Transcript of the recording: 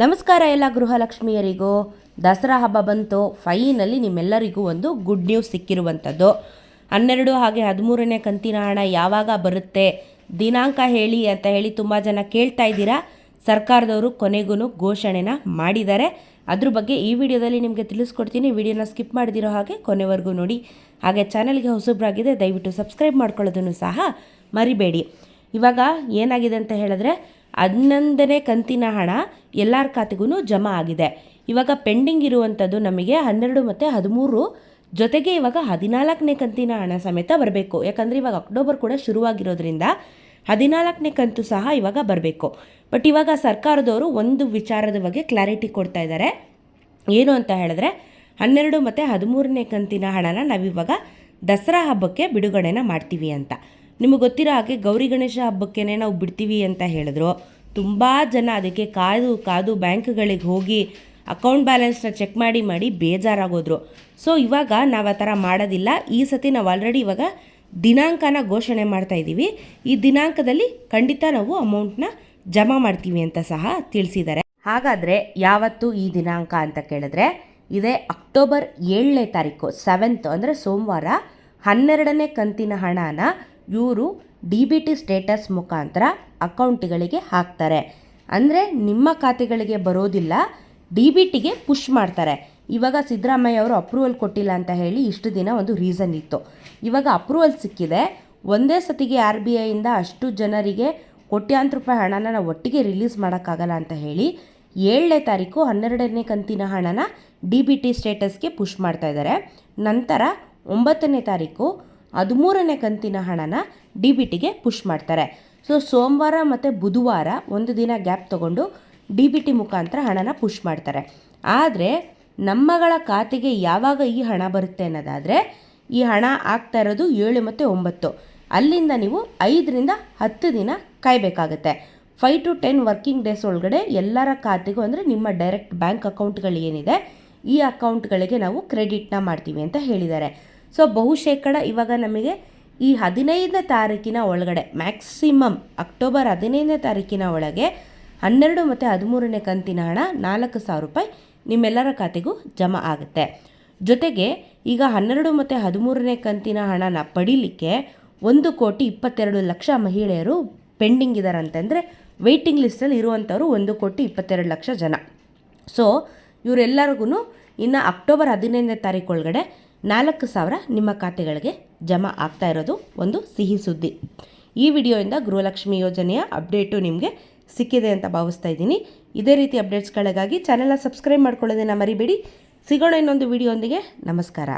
ನಮಸ್ಕಾರ ಎಲ್ಲ ಗೃಹಲಕ್ಷ್ಮಿಯರಿಗೂ. ದಸರಾ ಹಬ್ಬ ಬಂತು. ಫೈನಲ್ಲಿ ನಿಮ್ಮೆಲ್ಲರಿಗೂ ಒಂದು ಗುಡ್ ನ್ಯೂಸ್ ಸಿಕ್ಕಿರುವಂಥದ್ದು. ಹನ್ನೆರಡು ಹಾಗೆ ಹದಿಮೂರನೇ ಕಂತಿನ ಹಣ ಯಾವಾಗ ಬರುತ್ತೆ? ದಿನಾಂಕ ಹೇಳಿ ಅಂತ ಹೇಳಿ ತುಂಬ ಜನ ಕೇಳ್ತಾ ಇದ್ದೀರಾ. ಸರ್ಕಾರದವರು ಕೊನೆಗೂ ಘೋಷಣೆನ ಮಾಡಿದ್ದಾರೆ. ಅದ್ರ ಬಗ್ಗೆ ಈ ವಿಡಿಯೋದಲ್ಲಿ ನಿಮಗೆ ತಿಳಿಸ್ಕೊಡ್ತೀನಿ. ವಿಡಿಯೋನ ಸ್ಕಿಪ್ ಮಾಡಿದಿರೋ ಹಾಗೆ ಕೊನೆವರೆಗೂ ನೋಡಿ. ಹಾಗೆ ಚಾನಲ್ಗೆ ಹೊಸಬ್ರಾಗಿದೆ ದಯವಿಟ್ಟು ಸಬ್ಸ್ಕ್ರೈಬ್ ಮಾಡ್ಕೊಳ್ಳೋದನ್ನು ಸಹ ಮರಿಬೇಡಿ. ಇವಾಗ ಏನಾಗಿದೆ ಅಂತ ಹೇಳಿದ್ರೆ ಹನ್ನೊಂದನೇ ಕಂತಿನ ಹಣ ಎಲ್ಲರ ಖಾತೆಗೂ ಜಮಾ ಆಗಿದೆ. ಇವಾಗ ಪೆಂಡಿಂಗ್ ಇರುವಂಥದ್ದು ನಮಗೆ ಹನ್ನೆರಡು ಮತ್ತು ಹದಿಮೂರು. ಜೊತೆಗೆ ಇವಾಗ ಹದಿನಾಲ್ಕನೇ ಕಂತಿನ ಹಣ ಸಮೇತ ಬರಬೇಕು. ಯಾಕಂದರೆ ಇವಾಗ ಅಕ್ಟೋಬರ್ ಕೂಡ ಶುರುವಾಗಿರೋದ್ರಿಂದ ಹದಿನಾಲ್ಕನೇ ಕಂತು ಸಹ ಇವಾಗ ಬರಬೇಕು. ಬಟ್ ಇವಾಗ ಸರ್ಕಾರದವರು ಒಂದು ವಿಚಾರದ ಬಗ್ಗೆ ಕ್ಲಾರಿಟಿ ಕೊಡ್ತಾ ಇದ್ದಾರೆ. ಏನು ಅಂತ ಹೇಳಿದ್ರೆ ಹನ್ನೆರಡು ಮತ್ತು ಹದಿಮೂರನೇ ಕಂತಿನ ಹಣನ ನಾವಿವಾಗ ದಸರಾ ಹಬ್ಬಕ್ಕೆ ಬಿಡುಗಡೆನ ಮಾಡ್ತೀವಿ ಅಂತ. ನಿಮಗೆ ಗೊತ್ತಿರೋ ಹಾಗೆ ಗೌರಿ ಗಣೇಶ ಹಬ್ಬಕ್ಕೇ ನಾವು ಬಿಡ್ತೀವಿ ಅಂತ ಹೇಳಿದ್ರು. ತುಂಬ ಜನ ಅದಕ್ಕೆ ಕಾದು ಕಾದು ಬ್ಯಾಂಕ್ಗಳಿಗೆ ಹೋಗಿ ಅಕೌಂಟ್ ಬ್ಯಾಲೆನ್ಸ್ನ ಚೆಕ್ ಮಾಡಿ ಮಾಡಿ ಬೇಜಾರಾಗೋದ್ರು. ಸೊ, ಇವಾಗ ನಾವು ಆ ಥರ ಮಾಡೋದಿಲ್ಲ. ಈ ಸತಿ ನಾವು ಆಲ್ರೆಡಿ ಇವಾಗ ದಿನಾಂಕನ ಘೋಷಣೆ ಮಾಡ್ತಾ ಇದ್ದೀವಿ. ಈ ದಿನಾಂಕದಲ್ಲಿ ಖಂಡಿತ ನಾವು ಅಮೌಂಟ್ನ ಜಮಾ ಮಾಡ್ತೀವಿ ಅಂತ ಸಹ ತಿಳಿಸಿದ್ದಾರೆ. ಹಾಗಾದರೆ ಯಾವತ್ತು ಈ ದಿನಾಂಕ ಅಂತ ಕೇಳಿದ್ರೆ, ಇದೇ ಅಕ್ಟೋಬರ್ ಏಳನೇ ತಾರೀಕು ಸೆವೆಂತ್ ಅಂದರೆ ಸೋಮವಾರ ಹನ್ನೆರಡನೇ ಕಂತಿನ ಹಣನ ಇವರು ಡಿ ಬಿ ಟಿ ಸ್ಟೇಟಸ್ ಮುಖಾಂತರ ಅಕೌಂಟ್ಗಳಿಗೆ ಹಾಕ್ತಾರೆ. ಅಂದರೆ ನಿಮ್ಮ ಖಾತೆಗಳಿಗೆ ಬರೋದಿಲ್ಲ, ಡಿ ಬಿ ಟಿಗೆ ಪುಷ್ ಮಾಡ್ತಾರೆ. ಇವಾಗ ಸಿದ್ದರಾಮಯ್ಯ ಅವರು ಅಪ್ರೂವಲ್ ಕೊಟ್ಟಿಲ್ಲ ಅಂತ ಹೇಳಿ ಇಷ್ಟು ದಿನ ಒಂದು ರೀಸನ್ ಇತ್ತು. ಇವಾಗ ಅಪ್ರೂವಲ್ ಸಿಕ್ಕಿದೆ. ಒಂದೇ ಸತಿಗೆ ಆರ್ ಬಿ ಐಯಿಂದ ಅಷ್ಟು ಜನರಿಗೆ ಕೋಟ್ಯಾಂತರ ರೂಪಾಯಿ ಹಣನ ನಾವು ಒಟ್ಟಿಗೆ ರಿಲೀಸ್ ಮಾಡೋಕ್ಕಾಗಲ್ಲ ಅಂತ ಹೇಳಿ ಏಳನೇ ತಾರೀಕು ಹನ್ನೆರಡನೇ ಕಂತಿನ ಹಣನ ಡಿ ಬಿ ಟಿ ಸ್ಟೇಟಸ್ಗೆ ಪುಷ್ ಮಾಡ್ತಾ ಇದ್ದಾರೆ. ನಂತರ ಒಂಬತ್ತನೇ ತಾರೀಕು ಹದಿಮೂರನೇ ಕಂತಿನ ಹಣನ ಡಿ ಬಿ ಟಿಗೆ ಪುಷ್ ಮಾಡ್ತಾರೆ. ಸೊ ಸೋಮವಾರ ಮತ್ತು ಬುಧವಾರ ಒಂದು ದಿನ ಗ್ಯಾಪ್ ತಗೊಂಡು ಡಿ ಬಿ ಟಿ ಮುಖಾಂತರ ಹಣನ ಪುಷ್ ಮಾಡ್ತಾರೆ. ಆದರೆ ನಮ್ಮಗಳ ಖಾತೆಗೆ ಯಾವಾಗ ಈ ಹಣ ಬರುತ್ತೆ ಅನ್ನೋದಾದರೆ, ಈ ಹಣ ಆಗ್ತಾ ಇರೋದು ಏಳು ಮತ್ತು ಒಂಬತ್ತು. ಅಲ್ಲಿಂದ ನೀವು ಐದರಿಂದ ಹತ್ತು ದಿನ ಕಾಯಬೇಕಾಗತ್ತೆ. Five to ten working days ಒಳಗಡೆ ಎಲ್ಲರ ಖಾತೆಗೂ ಅಂದರೆ ನಿಮ್ಮ ಡೈರೆಕ್ಟ್ ಬ್ಯಾಂಕ್ ಅಕೌಂಟ್ಗಳು ಏನಿದೆ, ಈ ಅಕೌಂಟ್ಗಳಿಗೆ ನಾವು ಕ್ರೆಡಿಟ್ನ ಮಾಡ್ತೀವಿ ಅಂತ ಹೇಳಿದ್ದಾರೆ. ಸೊ ಬಹುಶೇಕಡ ಇವಾಗ ನಮಗೆ ಈ ಹದಿನೈದನೇ ತಾರೀಕಿನ ಒಳಗಡೆ ಮ್ಯಾಕ್ಸಿಮಮ್ ಅಕ್ಟೋಬರ್ ಹದಿನೈದನೇ ತಾರೀಕಿನ ಒಳಗೆ ಹನ್ನೆರಡು ಮತ್ತು ಹದಿಮೂರನೇ ಕಂತಿನ ಹಣ ನಾಲ್ಕು ಸಾವಿರ ರೂಪಾಯಿ ನಿಮ್ಮೆಲ್ಲರ ಖಾತೆಗೂ ಜಮಾ ಆಗುತ್ತೆ. ಜೊತೆಗೆ ಈಗ ಹನ್ನೆರಡು ಮತ್ತು ಹದಿಮೂರನೇ ಕಂತಿನ ಹಣನ ಪಡೀಲಿಕ್ಕೆ ಒಂದು ಕೋಟಿ ಇಪ್ಪತ್ತೆರಡು ಲಕ್ಷ ಮಹಿಳೆಯರು ಪೆಂಡಿಂಗ್ ಇದ್ದಾರೆ ಅಂತಂದರೆ ವೆಯ್ಟಿಂಗ್ ಲಿಸ್ಟಲ್ಲಿ ಇರುವಂಥವ್ರು ಒಂದು ಕೋಟಿ ಇಪ್ಪತ್ತೆರಡು ಲಕ್ಷ ಜನ. ಸೊ ಇವರೆಲ್ಲರಿಗೂ ಇನ್ನು ಅಕ್ಟೋಬರ್ ಹದಿನೈದನೇ ತಾರೀಕು ಒಳಗಡೆ ನಾಲ್ಕು ಸಾವಿರ ನಿಮ್ಮ ಖಾತೆಗಳಿಗೆ ಜಮಾ ಆಗ್ತಾ ಇರೋದು ಒಂದು ಸಿಹಿ ಸುದ್ದಿ. ಈ ವಿಡಿಯೋಯಿಂದ ಗೃಹಲಕ್ಷ್ಮಿ ಯೋಜನೆಯ ಅಪ್ಡೇಟು ನಿಮಗೆ ಸಿಕ್ಕಿದೆ ಅಂತ ಭಾವಿಸ್ತಾ ಇದ್ದೀನಿ. ಇದೇ ರೀತಿ ಅಪ್ಡೇಟ್ಸ್ಗಳಿಗಾಗಿ ಚಾನೆಲ್ನ ಸಬ್ಸ್ಕ್ರೈಬ್ ಮಾಡ್ಕೊಳ್ಳೋದನ್ನು ಮರಿಬೇಡಿ. ಸಿಗೋಣ ಇನ್ನೊಂದು ವಿಡಿಯೋಂದಿಗೆ ನಮಸ್ಕಾರ.